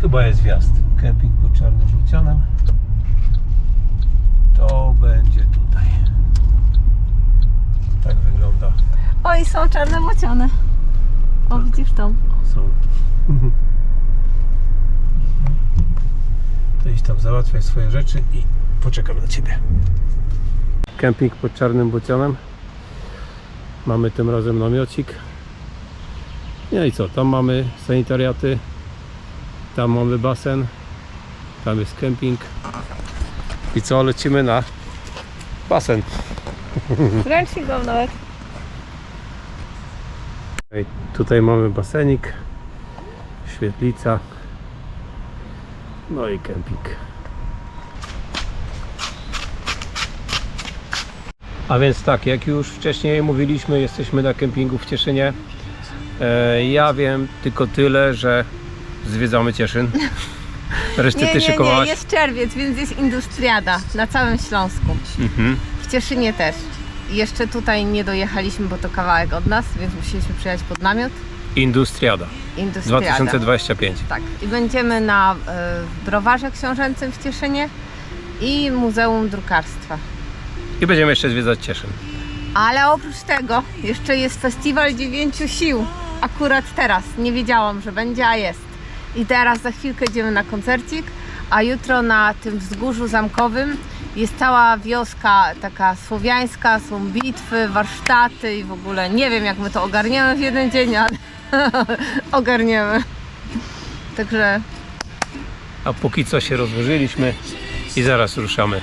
Chyba jest wjazd. Kemping pod Czarnym Bucianem. To będzie tutaj. Tak wygląda. Oj, są czarne bociany. O, widzisz tam. Są. To idź tam załatwiaj swoje rzeczy i poczekam na Ciebie. Kemping pod Czarnym Bocianem. Mamy tym razem namiocik. No i co, tam mamy sanitariaty, tam mamy basen, tam jest kemping. I co, lecimy na basen. Ręcznik mam nawet. Tutaj mamy basenik, świetlica, no i kemping. A więc tak, jak już wcześniej mówiliśmy, jesteśmy na kempingu w Cieszynie. E, ja wiem tylko tyle, że zwiedzamy Cieszyn. Resztę Nie, ty nie, nie, szykowałaś. jest czerwiec, więc jest industriada na całym Śląsku. Mhm. W Cieszynie też. Jeszcze tutaj nie dojechaliśmy, bo to kawałek od nas, więc musieliśmy przyjechać pod namiot. Industriada Industriada. 2025. Tak. I będziemy na y, browarze książęcym w Cieszynie i Muzeum Drukarstwa. I będziemy jeszcze zwiedzać Cieszyn. Ale oprócz tego jeszcze jest Festiwal Dziewięciu Sił. Akurat teraz. Nie wiedziałam, że będzie, a jest. I teraz za chwilkę idziemy na koncercik, a jutro na tym wzgórzu zamkowym jest cała wioska taka słowiańska, są bitwy, warsztaty i w ogóle nie wiem jak my to ogarniemy w jeden dzień, ale ogarniemy. Także A póki co się rozłożyliśmy i zaraz ruszamy.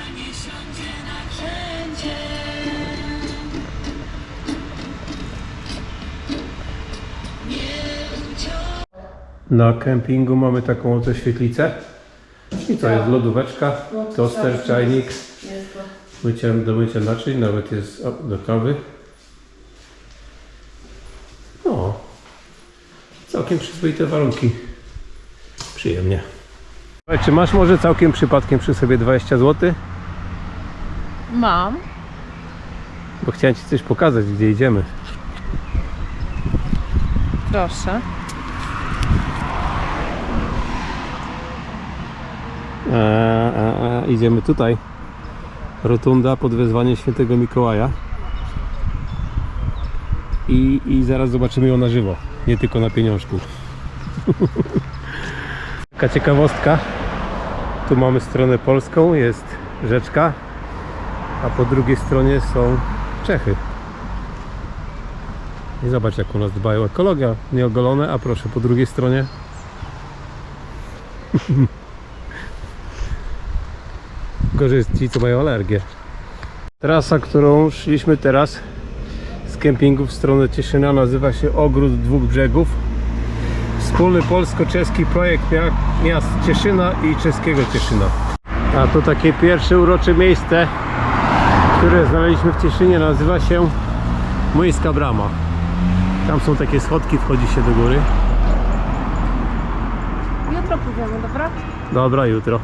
Na kempingu mamy taką oto świetlicę. I to jest lodóweczka, toster, czajnik, mycie, do mycia naczyń, nawet jest do kawy. No, całkiem przyzwoite warunki. Przyjemnie. Słuchaj, Czy masz może całkiem przypadkiem przy sobie 20 zł? mam. Bo chciałem Ci coś pokazać, gdzie idziemy. Proszę. E, e, e, idziemy tutaj. Rotunda pod wezwaniem świętego Mikołaja. I, I zaraz zobaczymy ją na żywo, nie tylko na pieniążku. Taka ciekawostka. Tu mamy stronę polską, jest rzeczka, a po drugiej stronie są Czechy. I zobacz jak u nas dbają ekologia, nieogolone, a proszę po drugiej stronie Gorzej jest ci, co mają alergię. Trasa, którą szliśmy teraz z kempingu w stronę Cieszyna nazywa się Ogród Dwóch Brzegów. Wspólny polsko-czeski projekt mia- miast Cieszyna i czeskiego Cieszyna. A to takie pierwsze urocze miejsce, które znaleźliśmy w Cieszynie nazywa się Młyska Brama. Tam są takie schodki, wchodzi się do góry. Jutro pójdziemy, dobra? Dobra, jutro.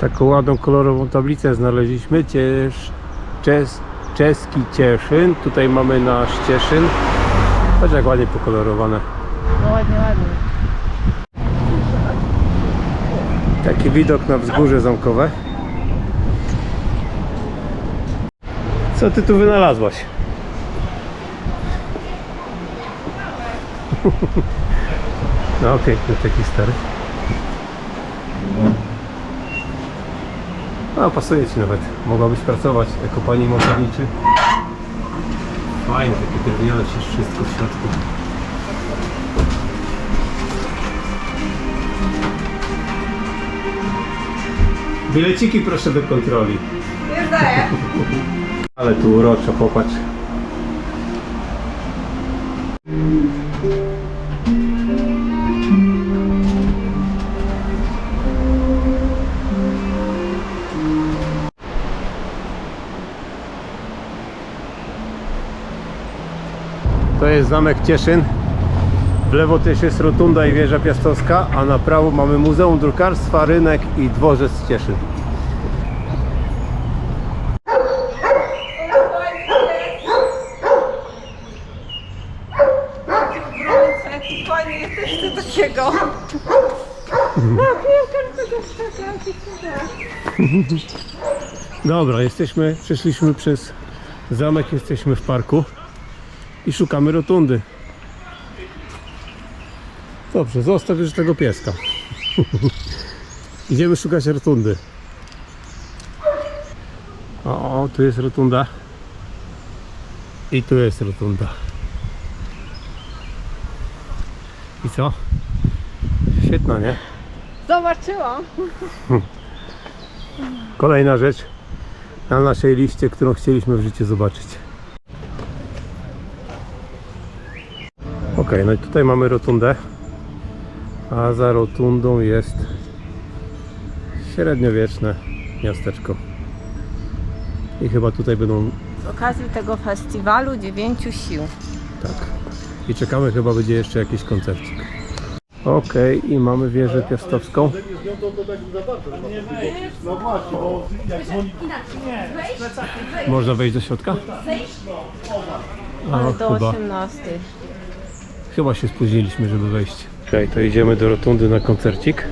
Taką ładną, kolorową tablicę znaleźliśmy. Ciesz, czes, czeski Cieszyn. Tutaj mamy nasz Cieszyn. Patrz jak ładnie pokolorowane. No ładnie, ładnie. Taki widok na wzgórze zamkowe. Co ty tu wynalazłaś? No piękny taki stary. No pasuje ci nawet. Mogłabyś pracować jako pani montowniczy. Fajne, takie drewniane wszystko w środku. Bileciki proszę do kontroli. Już daję. Ale tu uroczo, popatrz. Jest zamek Cieszyn. W lewo też jest rotunda i wieża piastowska, a na prawo mamy Muzeum Drukarstwa, rynek i dworzec Cieszyn. Dobra, jesteśmy, przeszliśmy przez zamek, jesteśmy w parku i szukamy rotundy. Dobrze, zostaw już tego pieska. Idziemy szukać rotundy. O, o, tu jest rotunda. I tu jest rotunda. I co? Świetna, nie? Zobaczyłam. Kolejna rzecz na naszej liście, którą chcieliśmy w życiu zobaczyć. Ok, no i tutaj mamy rotundę, a za rotundą jest średniowieczne miasteczko. I chyba tutaj będą, Z okazji tego festiwalu dziewięciu sił. tak. I czekamy, chyba będzie jeszcze jakiś koncercik. Ok, i mamy wieżę piastowską. Można wejść do środka? Ale do chyba. 18. Chyba się spóźniliśmy, żeby wejść. Okej, to idziemy do rotundy na koncercik.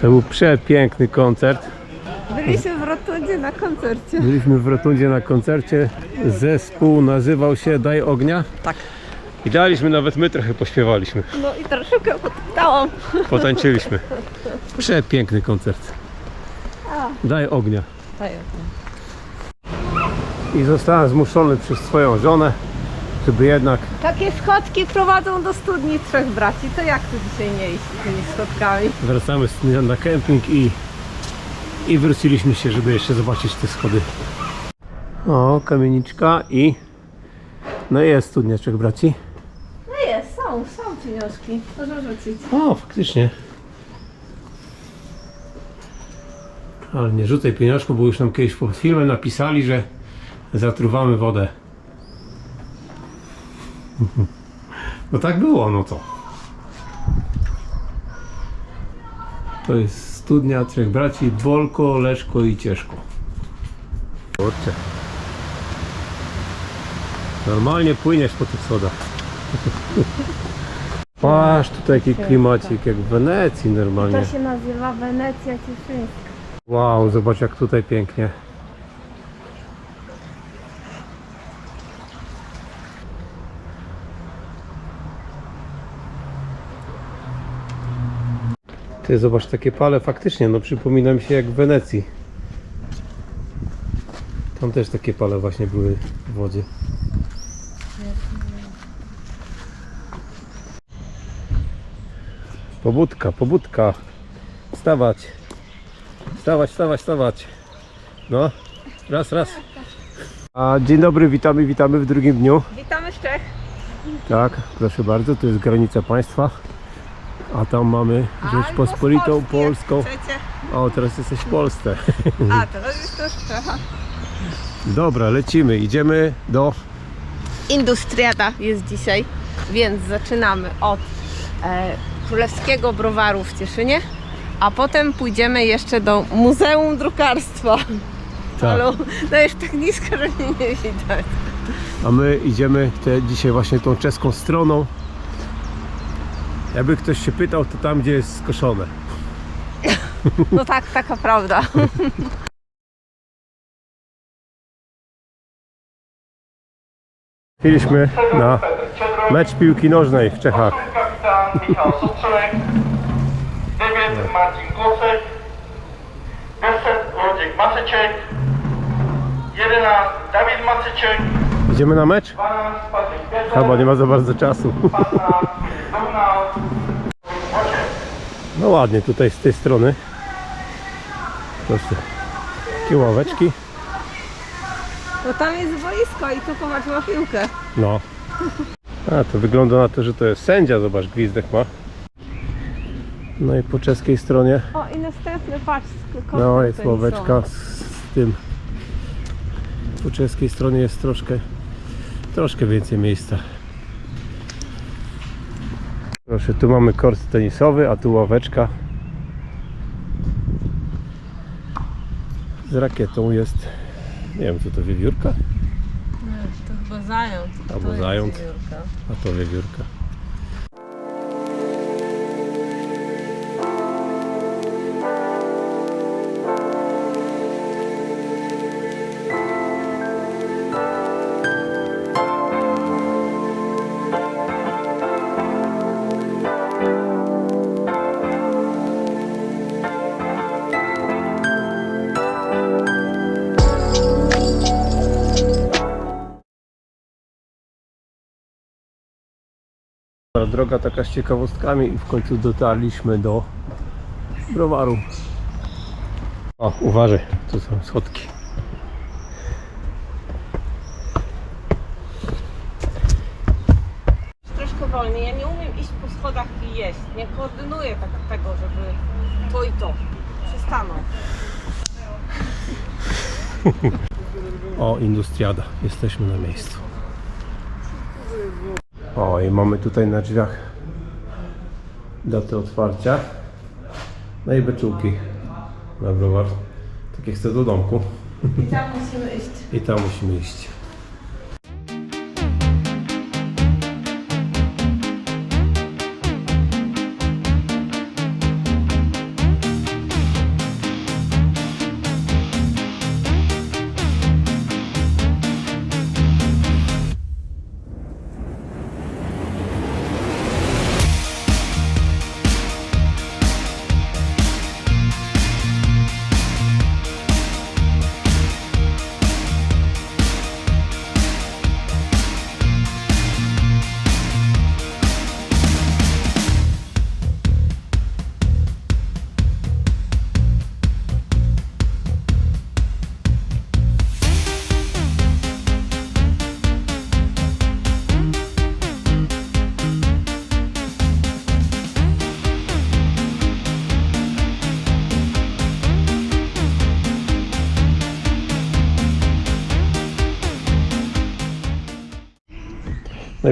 To był przepiękny koncert. Byliśmy w rotundzie na koncercie. Byliśmy w rotundzie na koncercie. Zespół nazywał się Daj Ognia. Tak. I daliśmy, nawet my trochę pośpiewaliśmy. No i troszeczkę podpytałam. Potańczyliśmy. Przepiękny koncert. Daj ognia. I zostałem zmuszony przez swoją żonę, żeby jednak Takie schodki prowadzą do studni trzech braci. To jak tu dzisiaj nie iść tymi schodkami? wracamy z dnia na kemping i, i wróciliśmy się, żeby jeszcze zobaczyć te schody. O, kamieniczka i no jest studnia trzech braci. No jest, są, są pieniążki. Proszę rzucić. O, faktycznie. Ale nie rzucaj pieniążku, bo już nam kiedyś pod filmem napisali, że zatruwamy wodę. No tak było, no to. To jest studnia trzech braci Bolko, Leszko i Cieszko. Kurczę. Normalnie płyniesz po tych sodach. Masz tutaj jaki klimacik, jak w Wenecji normalnie. To się nazywa Wenecja Cieszyńska. Wow, zobacz jak tutaj pięknie. Ty zobacz takie pale faktycznie, no przypomina mi się jak w Wenecji. Tam też takie pale właśnie były w wodzie. Pobudka, pobudka. Wstawać. Wstawać, wstawać, wstawać. No, raz, raz. A dzień dobry, witamy, witamy w drugim dniu. Witamy z Czech. Tak, proszę bardzo, to jest granica państwa. A tam mamy Rzeczpospolitą Polską. O, teraz jesteś w Polsce. A, teraz jest Czecha. Dobra, lecimy, idziemy do... Industriada jest dzisiaj, więc zaczynamy od e, Królewskiego Browaru w Cieszynie, a potem pójdziemy jeszcze do Muzeum Drukarstwa. fotelu. Dajesz tak nisko, że mnie nie widać. A my idziemy te, dzisiaj właśnie tą czeską stroną. Jakby ktoś się pytał, to tam gdzie jest skoszone. No tak, taka prawda. Trafiliśmy na mecz piłki nożnej w Czechach. kapitan Michał Sostrzelek, 9 Marcin Głosek, 10 Wojciech Masyczek, 11 Dawid Masyczek, Idziemy na mecz? 12 Patryk Piesek, Chyba nie ma za bardzo czasu. 15 Donał, 8 No ładnie tutaj z tej strony. Proszę. Takie ławeczki. No tam jest boisko i tu popatrz ma piłkę. No. A to wygląda na to, że to jest sędzia, zobacz, gwizdek ma. No i po czeskiej stronie, O i następny patrz. no jest ławeczka z, z tym. Po czeskiej stronie jest troszkę, troszkę więcej miejsca. Proszę, tu mamy kort tenisowy, a tu ławeczka. Z rakietą jest, nie wiem co to, wiewiórka? To chyba zając. Albo To zając. A to wiewiórka. Droga taka z ciekawostkami i w końcu dotarliśmy do browaru. O, uważaj, tu są schodki. Troszkę wolniej. Ja nie umiem iść po schodach i jeść. Nie koordynuję tak tego, żeby to i to. Przestanę. O, Industriada. Jesteśmy na miejscu. O, i mamy tutaj na drzwiach datę otwarcia. No i beczułki na browar. Tak jak chcę do domku. I tam musimy iść. I tam musimy iść.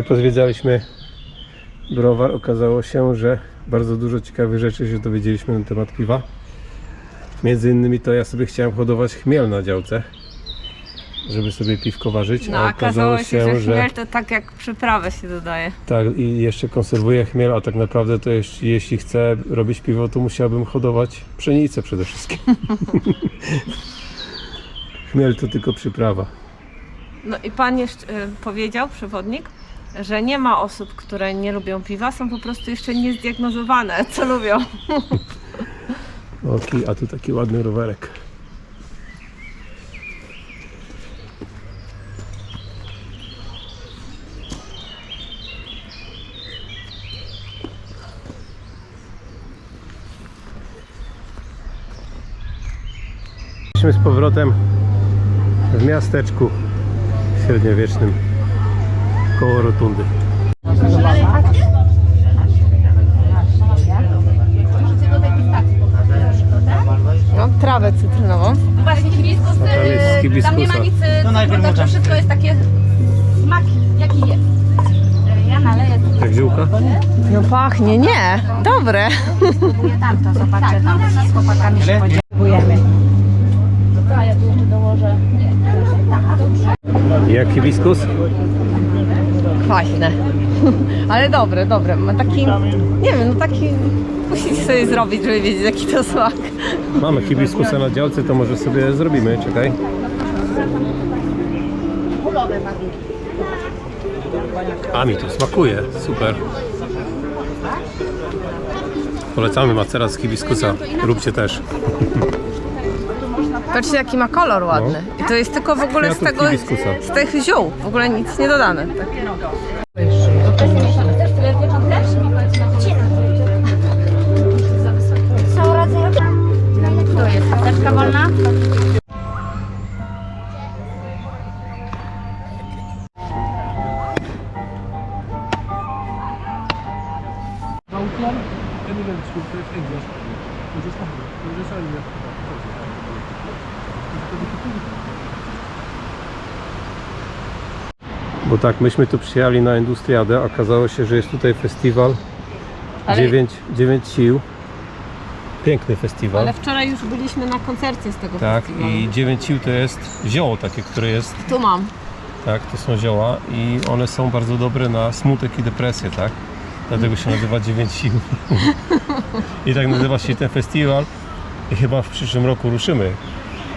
I pozwiedzaliśmy browar. Okazało się, że bardzo dużo ciekawych rzeczy się dowiedzieliśmy na temat piwa. Między innymi to ja sobie chciałem hodować chmiel na działce, żeby sobie piwko ważyć, No, a okazało się, że chmiel to tak jak przyprawę się dodaje. tak i jeszcze konserwuję chmiel, a tak naprawdę to jeśli, jeśli chcę robić piwo, to musiałbym hodować pszenicę przede wszystkim. chmiel to tylko przyprawa. No i pan jeszcze y, powiedział, przewodnik, że nie ma osób, które nie lubią piwa, są po prostu jeszcze niezdiagnozowane, co lubią. Oki, a tu taki ładny rowerek. Jesteśmy z powrotem w miasteczku średniowiecznym koło rotundy. Mam trawę cytrynową. Właśnie hibiskus, A tam jest z y, hibiskusa. tam nie ma nic, y, tylko to, że wszystko jest takie smak jaki jest. Ja naleję Jak ziółka? No pachnie, nie. Dobre. tamto, zobaczę tam z chłopakami się podziękujemy. Jak hibiskus? Kwaśne. Ale dobre, dobre. Ma taki, nie wiem, no taki... Musicie sobie zrobić, żeby wiedzieć jaki to smak. Mamy hibiskusa na działce, to może sobie zrobimy, czekaj. A mi to smakuje, super. Polecamy macera z hibiskusa, róbcie też. Patrzcie jaki ma kolor ładny. I to jest tylko w ogóle z tego, z tych ziół. W ogóle nic nie dodane. Tu jest karteczka wolna. Bo tak, myśmy tu przyjechali na Industriadę, okazało się, że jest tutaj festiwal Ale- 9, 9 sił. Piękny festiwal. Ale wczoraj już byliśmy na koncercie z tego Tak, festiwalu. i 9 sił to jest zioło takie, które jest, Tu mam. tak, to są zioła i one są bardzo dobre na smutek i depresję, tak? Dlatego się nazywa 9 sił. I tak nazywa się ten festiwal i chyba w przyszłym roku ruszymy.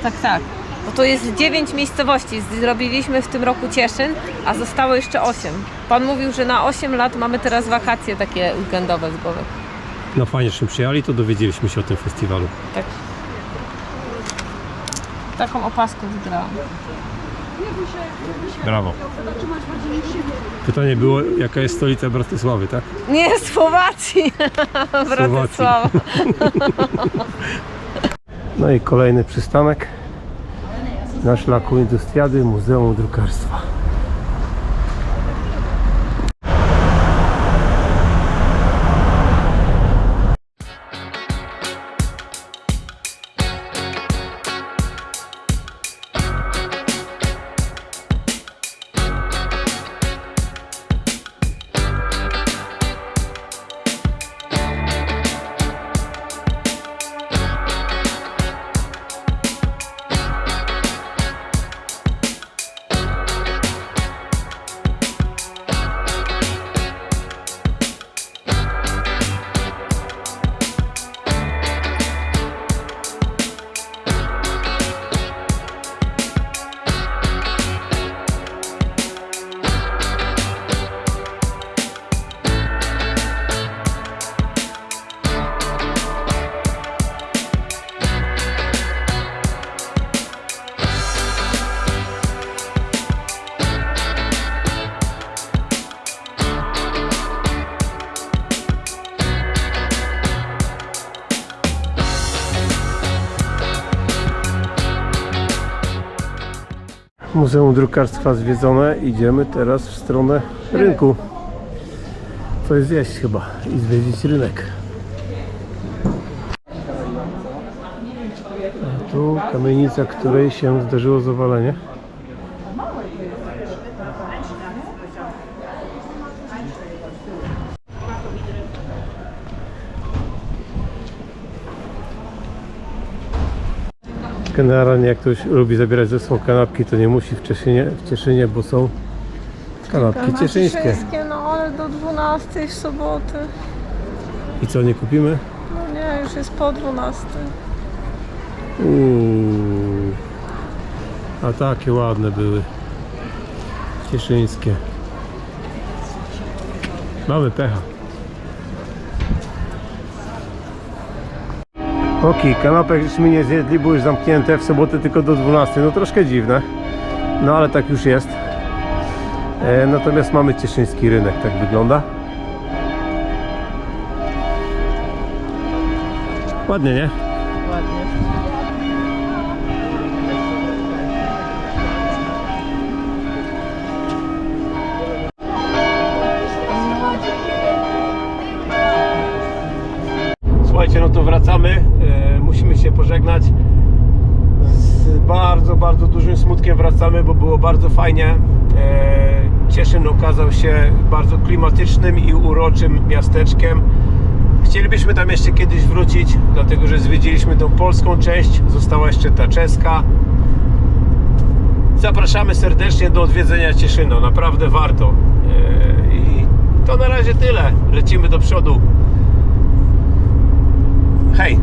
Tak, tak. Bo to jest 9 miejscowości. Zrobiliśmy w tym roku Cieszyn, a zostało jeszcze 8. Pan mówił, że na 8 lat mamy teraz wakacje takie weekendowe z głowy. No fajnie, że przyjechali, to dowiedzieliśmy się o tym festiwalu. Tak. Taką opaskę wygrałam. Brawo. Pytanie było, jaka jest stolica Bratysławy, tak? Nie, Słowacji! Bratysława. No i kolejny przystanek na szlaku Industriady Muzeum Drukarstwa. Muzeum Drukarstwa zwiedzone. Idziemy teraz w stronę rynku. Coś zjeść chyba i zwiedzić rynek. A tu kamienica, której się zdarzyło zawalenie. Generalnie jak ktoś lubi zabierać ze sobą kanapki, to nie musi w Cieszynie, w Cieszynie bo są kanapki cieszyńskie. no ale do 12 w sobotę. I co, nie kupimy? No nie, już jest po 12. Uuu. A takie ładne były. Cieszyńskie. Mamy pecha. Oki, kanapek żeśmy nie zjedli, były już zamknięte w sobotę tylko do 12. No troszkę dziwne. No ale tak już jest. E, natomiast mamy cieszyński rynek, tak wygląda. Ładnie, nie? No to wracamy. E, musimy się pożegnać. Z bardzo, bardzo dużym smutkiem wracamy, bo było bardzo fajnie. E, Cieszyn okazał się bardzo klimatycznym i uroczym miasteczkiem. Chcielibyśmy tam jeszcze kiedyś wrócić, dlatego że zwiedziliśmy tą polską część. Została jeszcze ta czeska. zapraszamy serdecznie do odwiedzenia Cieszyna. Naprawdę warto. E, I to na razie tyle. Lecimy do przodu. Hey,